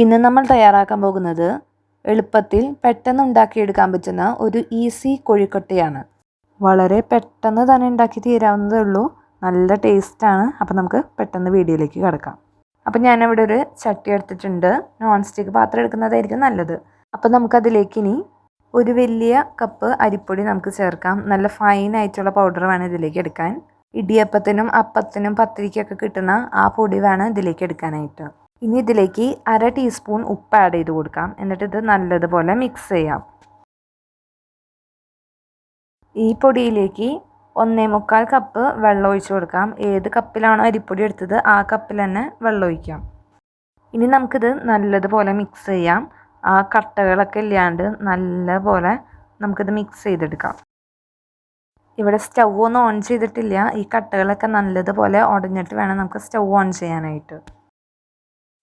ഇന്ന് നമ്മൾ തയ്യാറാക്കാൻ പോകുന്നത് എളുപ്പത്തിൽ പെട്ടെന്ന് ഉണ്ടാക്കിയെടുക്കാൻ പറ്റുന്ന ഒരു ഈസി കോഴിക്കൊട്ടയാണ്. വളരെ പെട്ടെന്ന് തന്നെ ഉണ്ടാക്കി തീരാവുന്നതേ ഉള്ളൂ. നല്ല ടേസ്റ്റാണ് അപ്പോൾ നമുക്ക് പെട്ടെന്ന് വീഡിയോയിലേക്ക് കിടക്കാം. അപ്പോൾ ഞാനിവിടെ ഒരു ചട്ടി എടുത്തിട്ടുണ്ട്. നോൺ സ്റ്റിക്ക് പാത്രം എടുക്കുന്നതായിരിക്കും നല്ലത്. അപ്പോൾ നമുക്കതിലേക്ക് ഇനി ഒരു വലിയ കപ്പ് അരിപ്പൊടി നമുക്ക് ചേർക്കാം. നല്ല ഫൈൻ ആയിട്ടുള്ള പൗഡർ വേണം ഇതിലേക്ക് എടുക്കാൻ. ഇടിയപ്പത്തിനും അപ്പത്തിനും പത്തിരിക്കൊക്കെ കിട്ടുന്ന ആ പൊടി വേണം ഇതിലേക്ക് എടുക്കാനായിട്ട്. ഇനി ഇതിലേക്ക് അര ടീസ്പൂൺ ഉപ്പ് ആഡ് ചെയ്ത് കൊടുക്കാം. എന്നിട്ട് ഇത് നല്ലതുപോലെ മിക്സ് ചെയ്യാം. ഈ പൊടിയിലേക്ക് ഒന്നേ മുക്കാൽ കപ്പ് വെള്ളം ഒഴിച്ചു കൊടുക്കാം. ഏത് കപ്പിലാണോ അരിപ്പൊടി എടുത്തത് ആ കപ്പിൽ തന്നെ വെള്ളം ഒഴിക്കാം. ഇനി നമുക്കിത് നല്ലതുപോലെ മിക്സ് ചെയ്യാം. ആ കട്ടകളൊക്കെ ഇല്ലാണ്ട് നല്ലപോലെ നമുക്കിത് മിക്സ് ചെയ്തെടുക്കാം. ഇവിടെ സ്റ്റൗ ഒന്നും ഓൺ ചെയ്തിട്ടില്ല. ഈ കട്ടകളൊക്കെ നല്ലതുപോലെ ഉടഞ്ഞിട്ട് വേണം നമുക്ക് സ്റ്റൗ ഓൺ ചെയ്യാനായിട്ട്.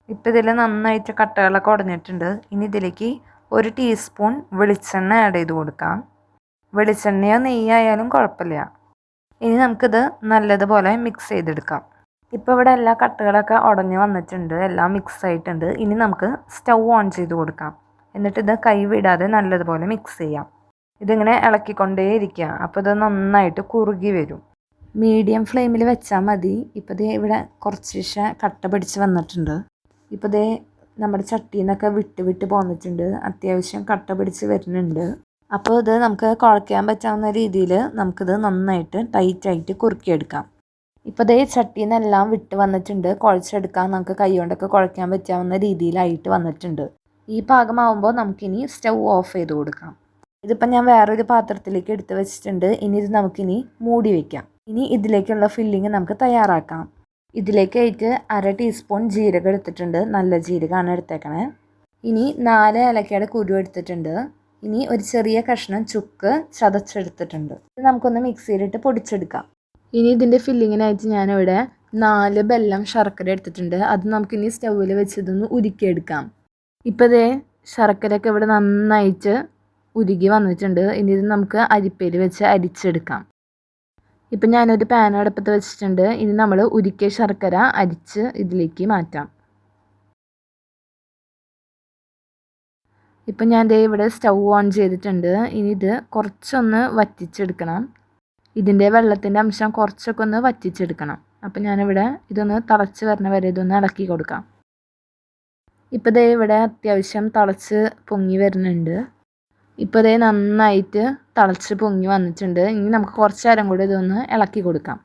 ഇപ്പം ഇതിൽ നന്നായിട്ട് കട്ടകളൊക്കെ ഉടഞ്ഞിട്ടുണ്ട്. ഇനി ഇതിലേക്ക് ഒരു ടീസ്പൂൺ വെളിച്ചെണ്ണ ആഡ് ചെയ്ത് കൊടുക്കാം. വെളിച്ചെണ്ണയോ നെയ്യായാലും കുഴപ്പമില്ല. ഇനി നമുക്കിത് നല്ലതുപോലെ മിക്സ് ചെയ്തെടുക്കാം. ഇപ്പോൾ ഇവിടെ എല്ലാ കട്ടുകളൊക്കെ ഉടഞ്ഞ് വന്നിട്ടുണ്ട്. എല്ലാം മിക്സ് ആയിട്ടുണ്ട്. ഇനി നമുക്ക് സ്റ്റൗ ഓൺ ചെയ്ത് കൊടുക്കാം. എന്നിട്ട് കൈ വിടാതെ നല്ലതുപോലെ മിക്സ് ചെയ്യാം. ഇതിങ്ങനെ ഇളക്കിക്കൊണ്ടേ ഇരിക്കുക. അപ്പോൾ ഇത് നന്നായിട്ട് കുറുകി വരും. മീഡിയം ഫ്ലെയിമിൽ വെച്ചാൽ മതി. ഇപ്പോൾ ഇത് ഇവിടെ കുറച്ച് കട്ട പിടിച്ച് വന്നിട്ടുണ്ട്. ഇപ്പോൾ ദേ നമ്മുടെ ചട്ടിയിൽ നിന്നൊക്കെ വിട്ട് വിട്ട് പോന്നിട്ടുണ്ട്. അത്യാവശ്യം കട്ട പിടിച്ച് വരുന്നുണ്ട്. അപ്പോൾ ഇത് നമുക്ക് കുഴയ്ക്കാൻ പറ്റാവുന്ന രീതിയിൽ നമുക്കിത് നന്നായിട്ട് ടൈറ്റായിട്ട് കുറുക്കിയെടുക്കാം. ഇപ്പോൾ ദേ ചട്ടിയിൽ നിന്നെല്ലാം വിട്ട് വന്നിട്ടുണ്ട്. കുഴച്ചെടുക്കാൻ നമുക്ക് കൈ കൊണ്ടൊക്കെ കുഴയ്ക്കാൻ പറ്റാവുന്ന രീതിയിലായിട്ട് വന്നിട്ടുണ്ട്. ഈ പാകമാവുമ്പോൾ നമുക്കിനി സ്റ്റൗ ഓഫ് ചെയ്ത് കൊടുക്കാം. ഇതിപ്പോൾ ഞാൻ വേറൊരു പാത്രത്തിലേക്ക് എടുത്ത് വെച്ചിട്ടുണ്ട്. ഇനി ഇത് നമുക്കിനി മൂടി വയ്ക്കാം ഇനി ഇതിലേക്കുള്ള ഫില്ലിങ് നമുക്ക് തയ്യാറാക്കാം. ഇതിലേക്കായിട്ട് അര ടീസ്പൂൺ ജീരകം എടുത്തിട്ടുണ്ട്. നല്ല ജീരകമാണ് എടുത്തേക്കണേ. ഇനി നാല് ഏലക്കയുടെ കുരു എടുത്തിട്ടുണ്ട്. ഇനി ഒരു ചെറിയ കഷ്ണം ചുക്ക് ചതച്ചെടുത്തിട്ടുണ്ട്. ഇത് നമുക്കൊന്ന് മിക്സിയിലിട്ട് പൊടിച്ചെടുക്കാം. ഇനി ഇതിന്റെ ഫില്ലിങ്ങിനായിട്ട് ഞാനിവിടെ നാല് ബെല്ലം ശർക്കര എടുത്തിട്ടുണ്ട്. അത് നമുക്കിനി സ്റ്റൗവിൽ വെച്ച് ഇതൊന്ന് ഉരുക്കിയെടുക്കാം. ഇപ്പോൾ ഇതേ ശർക്കരയൊക്കെ ഇവിടെ നന്നായിട്ട് ഉരുകി വന്നിട്ടുണ്ട്. ഇനി ഇത് നമുക്ക് അരിപ്പയിൽ വെച്ച് അരിച്ചെടുക്കാം. ഇപ്പം ഞാനൊരു പാൻ അടുപ്പത്ത് വെച്ചിട്ടുണ്ട്. ഇനി നമ്മൾ ഉരുക്കിയ ശർക്കര അരിച്ച് ഇതിലേക്ക് മാറ്റാം. ഇപ്പം ഞാൻ ദേ ഇവിടെ സ്റ്റൗ ഓൺ ചെയ്തിട്ടുണ്ട്. ഇനി ഇത് കുറച്ചൊന്ന് വറ്റിച്ചെടുക്കണം. ഇതിന്റെ വെള്ളത്തിന്റെ അംശം കുറച്ചൊക്കെ ഒന്ന് വറ്റിച്ചെടുക്കണം. അപ്പം ഞാനിവിടെ ഇതൊന്ന് തിളച്ച് വരണ വരെ ഇതൊന്ന് ഇളക്കി കൊടുക്കാം. ഇപ്പം ദേ ഇവിടെ അത്യാവശ്യം തിളച്ച് പൊങ്ങി വരുന്നുണ്ട്. ഇപ്പോൾ ഇതേ നന്നായിട്ട് തിളച്ച് പൊങ്ങി വന്നിട്ടുണ്ട്. ഇനി നമുക്ക് കുറച്ച് നേരം കൂടി ഇതൊന്ന് ഇളക്കി കൊടുക്കാം.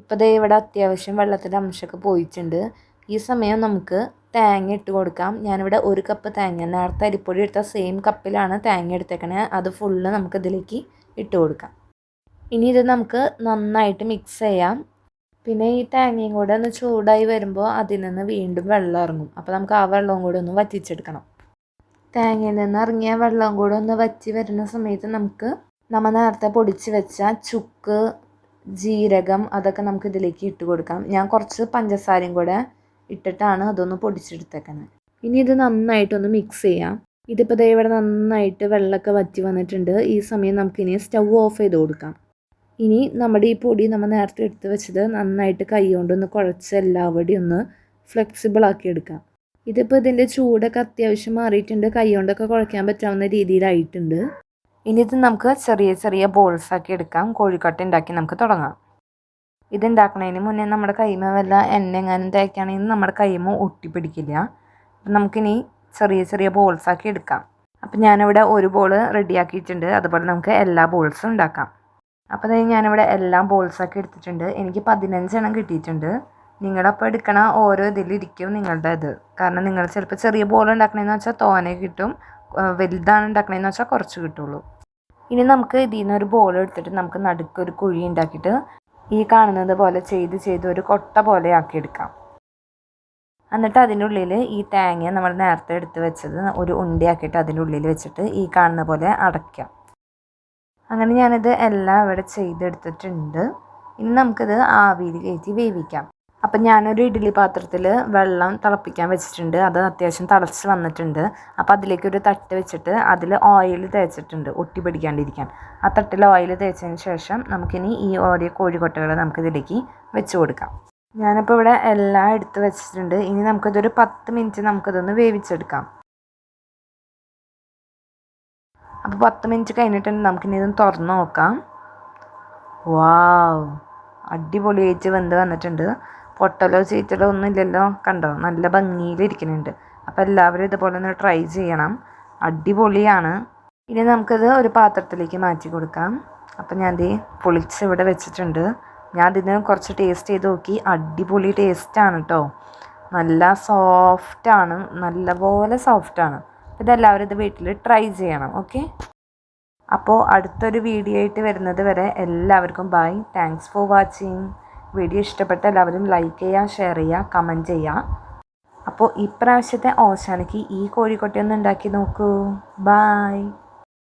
ഇപ്പോൾ ദേ ഇവിടെ അത്യാവശ്യം വെള്ളത്തിന്റെ അംശമൊക്കെ പോയിട്ടുണ്ട്. ഈ സമയം നമുക്ക് തേങ്ങ ഇട്ട് കൊടുക്കാം. ഞാനിവിടെ ഒരു കപ്പ് തേങ്ങ നേരത്തെ അരിപ്പൊടി എടുത്ത സെയിം കപ്പിലാണ് തേങ്ങ എടുത്തേക്കണേ. അത് ഫുള്ള് നമുക്ക് ഇതിലേക്ക് ഇട്ട് കൊടുക്കാം. ഇനി ഇത് നമുക്ക് നന്നായിട്ട് മിക്സ് ചെയ്യാം. പിന്നെ ഈ തേങ്ങയും കൂടെ ഒന്ന് ചൂടായി വരുമ്പോൾ അതിൽ നിന്ന് വീണ്ടും വെള്ളം ഇറങ്ങും. അപ്പോൾ നമുക്ക് ആ വെള്ളവും കൂടെ ഒന്ന് വറ്റിച്ചെടുക്കണം. തേങ്ങയിൽ നിന്ന് ഇറങ്ങിയ വെള്ളം കൂടെ ഒന്ന് വറ്റി വരുന്ന സമയത്ത് നമുക്ക് നമ്മൾ നേരത്തെ പൊടിച്ച് വെച്ച ചുക്ക് ജീരകം അതൊക്കെ നമുക്ക് ഇതിലേക്ക് ഇട്ട് കൊടുക്കാം. ഞാൻ കുറച്ച് പഞ്ചസാരയും കൂടെ ഇട്ടിട്ടാണ് അതൊന്ന് പൊടിച്ചെടുത്തേക്കുന്നത് ഇനി ഇത് നന്നായിട്ടൊന്ന് മിക്സ് ചെയ്യാം. ഇതിപ്പോൾ ദേ ഇവിടെ നന്നായിട്ട് വെള്ളമൊക്കെ വറ്റി വന്നിട്ടുണ്ട്. ഈ സമയം നമുക്കിനി സ്റ്റൗ ഓഫ് ചെയ്ത് കൊടുക്കാം. ഇനി നമ്മുടെ ഈ പൊടി നമ്മൾ നേരത്തെ എടുത്ത് വെച്ചത് നന്നായിട്ട് കൈ കൊണ്ടൊന്ന് കുഴച്ച് എല്ലാവടെയും ഒന്ന് ഫ്ലെക്സിബിൾ ആക്കി എടുക്കാം. ഇതിപ്പോൾ ഇതിന്റെ ചൂടൊക്കെ അത്യാവശ്യം മാറിയിട്ടുണ്ട്. കൈ കൊണ്ടൊക്കെ കുഴയ്ക്കാൻ പറ്റാവുന്ന രീതിയിലായിട്ടുണ്ട്. ഇനി ഇത് നമുക്ക് ചെറിയ ചെറിയ ബോൾസ് ആക്കി എടുക്കാം. കോഴിക്കട്ട ഉണ്ടാക്കി നമുക്ക് തുടങ്ങാം. ഇത് ഉണ്ടാക്കുന്നതിന് മുന്നേ നമ്മുടെ കൈമ വല്ല എണ്ണ എങ്ങാനും തേക്കുകയാണെങ്കിൽ നമ്മുടെ കൈമ ഒട്ടിപ്പിടിക്കില്ല. അപ്പം നമുക്കിനി ചെറിയ ചെറിയ ബോൾസ് ആക്കി എടുക്കാം. അപ്പം ഞാനിവിടെ ഒരു ബോൾ റെഡിയാക്കിയിട്ടുണ്ട് അതുപോലെ നമുക്ക് എല്ലാ ബോൾസും ഉണ്ടാക്കാം. അപ്പോൾ അതായത് ഞാനിവിടെ എല്ലാം ബോൾസാക്കി എടുത്തിട്ടുണ്ട്. എനിക്ക് പതിനഞ്ചെണ്ണം കിട്ടിയിട്ടുണ്ട്. നിങ്ങളപ്പോൾ എടുക്കണ ഓരോ ഇതിലിരിക്കും നിങ്ങളുടെ ഇത്. കാരണം നിങ്ങൾ ചിലപ്പോൾ ചെറിയ ബോൾ ഉണ്ടാക്കണമെന്ന് വെച്ചാൽ തോനെ കിട്ടും വലുതാണ് ഉണ്ടാക്കണമെന്ന് വെച്ചാൽ കുറച്ച് കിട്ടുള്ളൂ. ഇനി നമുക്ക് ഇതിൽ നിന്ന് ഒരു ബോൾ എടുത്തിട്ട് നമുക്ക് നടുക്കൊരു കുഴി ഉണ്ടാക്കിയിട്ട് ഈ കാണുന്നത് പോലെ ചെയ്ത് ചെയ്ത് ഒരു കൊട്ട പോലെ ആക്കിയെടുക്കാം എന്നിട്ട് അതിന്റെ ഉള്ളിൽ ഈ തേങ്ങ നമ്മൾ നേരത്തെ എടുത്ത് വെച്ചത് ഒരു ഉണ്ടയാക്കിയിട്ട് അതിന്റെ ഉള്ളിൽ വെച്ചിട്ട് ഈ കാണുന്ന പോലെ അടയ്ക്കാം. അങ്ങനെ ഞാനിത് എല്ലാം ഇവിടെ ചെയ്തെടുത്തിട്ടുണ്ട്. ഇനി നമുക്കിത് ആവിയിൽ കയറ്റി വേവിക്കാം. അപ്പം ഞാനൊരു ഇഡ്ഡലി പാത്രത്തിൽ വെള്ളം തിളപ്പിക്കാൻ വെച്ചിട്ടുണ്ട്. അത് അത്യാവശ്യം തിളച്ച് വന്നിട്ടുണ്ട്. അപ്പോൾ അതിലേക്ക് ഒരു തട്ട് വെച്ചിട്ട് അതിൽ ഓയിൽ തേച്ചിട്ടുണ്ട് ഒട്ടി പിടിക്കാണ്ടിരിക്കാൻ. ആ തട്ടിൽ ഓയിൽ തേച്ചതിന് ശേഷം നമുക്കിനി ഈ ഓരോ കോഴിക്കൊട്ടകൾ നമുക്കിതിലേക്ക് വെച്ച് കൊടുക്കാം. ഞാനിപ്പോൾ ഇവിടെ എല്ലാം എടുത്ത് വെച്ചിട്ടുണ്ട്. ഇനി നമുക്കിതൊരു പത്ത് മിനിറ്റ് നമുക്കിതൊന്ന് വേവിച്ചെടുക്കാം. അപ്പോൾ പത്ത് മിനിറ്റ് കഴിഞ്ഞിട്ടുണ്ട്. നമുക്കിനി ഇതൊന്ന് തുറന്ന് നോക്കാം. വാവ് അടിപൊളിയായിട്ട് വെന്ത് വന്നിട്ടുണ്ട്. പൊട്ടലോ ചീറ്റലോ ഒന്നും ഇല്ലല്ലോ കണ്ടോ? നല്ല ഭംഗിയിലിരിക്കുന്നുണ്ട്. അപ്പോൾ എല്ലാവരും ഇതുപോലെ ഒന്ന് ട്രൈ ചെയ്യണം. അടിപൊളിയാണ്. ഇനി നമുക്കത് ഒരു പാത്രത്തിലേക്ക് മാറ്റി കൊടുക്കാം. അപ്പം ഞാൻ ദേ പൊളിച്ച് ഇവിടെ വെച്ചിട്ടുണ്ട്. ഞാൻ ഇതിന് കുറച്ച് ടേസ്റ്റ് ചെയ്ത് നോക്കി. അടിപൊളി ടേസ്റ്റാണ് കേട്ടോ നല്ല സോഫ്റ്റാണ് നല്ലപോലെ സോഫ്റ്റാണ് ഇതെല്ലാവരും ഇത് വീട്ടിൽ ട്രൈ ചെയ്യണം. ഓക്കെ അപ്പോൾ അടുത്തൊരു വീഡിയോ ആയിട്ട് വരുന്നത് വരെ എല്ലാവർക്കും bye thanks for watching video ഇഷ്ടപ്പെട്ട എല്ലാവരും ലൈക്ക് ചെയ്യുക ഷെയർ ചെയ്യുക കമന്റ് ചെയ്യുക അപ്പോൾ ഇപ്രാവശ്യത്തെ ഓശാനയ്ക്ക് ഈ കോഴിക്കോട്ടെ ഒന്ന് ഉണ്ടാക്കി നോക്കൂ. ബായ്